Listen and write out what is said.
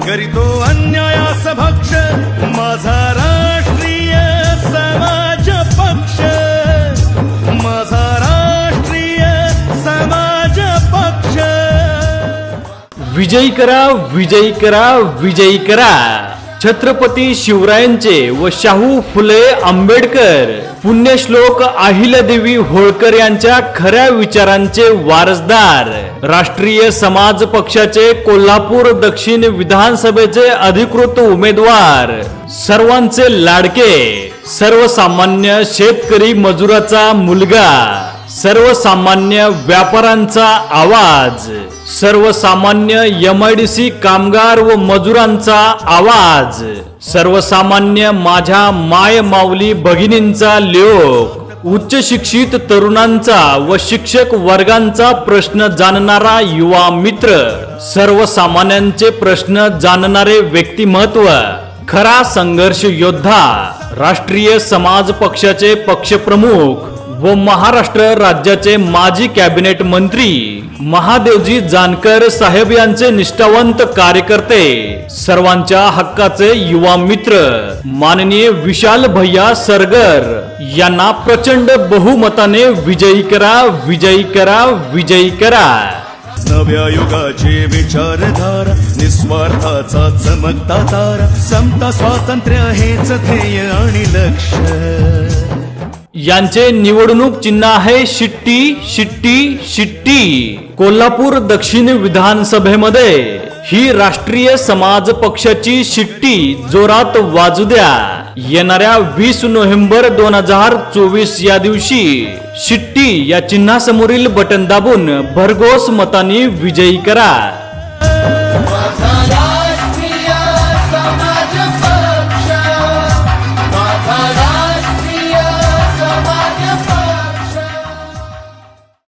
करीतो अन्यायास भक्ष माझा राष्ट्रीय समाज पक्ष. माझा राष्ट्रीय समाज पक्ष. विजयी करा विजयी करा विजयी करा. छत्रपती शिवरायांचे व शाहू फुले आंबेडकर. पुण्यश्लोक अहिल्यादेवी होळकर यांच्या खऱ्या विचारांचे वारसदार. राष्ट्रीय समाज पक्षाचे कोल्हापूर दक्षिण विधानसभेचे अधिकृत उमेदवार. सर्वांचे लाडके. सर्वसामान्य शेतकरी मजुराचा मुलगा. सर्वसामान्य व्यापाऱ्यांचा आवाज. सर्वसामान्य एम आय डी सी कामगार व मजुरांचा आवाज. सर्वसामान्य माझ्या माय माऊली भगिनींचा लोक उच्च शिक्षित तरुणांचा व शिक्षक वर्गांचा प्रश्न जाणणारा युवा मित्र सर्वसामान्यांचे प्रश्न जाणणारे व्यक्तिमत्व खरा संघर्ष योद्धा राष्ट्रीय समाज पक्षाचे पक्षप्रमुख व महाराष्ट्र राज्याचे माजी कॅबिनेट मंत्री महादेवजी जानकर साहेब यांचे निष्ठावंत कार्यकर्ते सर्वांच्या हक्काचे युवा मित्र माननीय विशाल भैया सरगर यांना प्रचंड बहुमताने विजयी करा विजयी करा विजयी करा. नव्या युगाची विचारधारा निस्वार्थाचा चमकता तारा समता स्वातंत्र्य हेच ध्येय आणि लक्ष यांचे निवडणूक चिन्ह आहे शिट्टी शिट्टी शिट्टी. कोल्हापूर दक्षिण विधानसभेमध्ये ही राष्ट्रीय समाज पक्षाची शिट्टी जोरात वाजू द्या. येणाऱ्या वीस नोव्हेंबर दोन हजार चोवीस या दिवशी शिट्टी या चिन्हासमोरील बटन दाबून भरघोस मतांनी विजयी करा.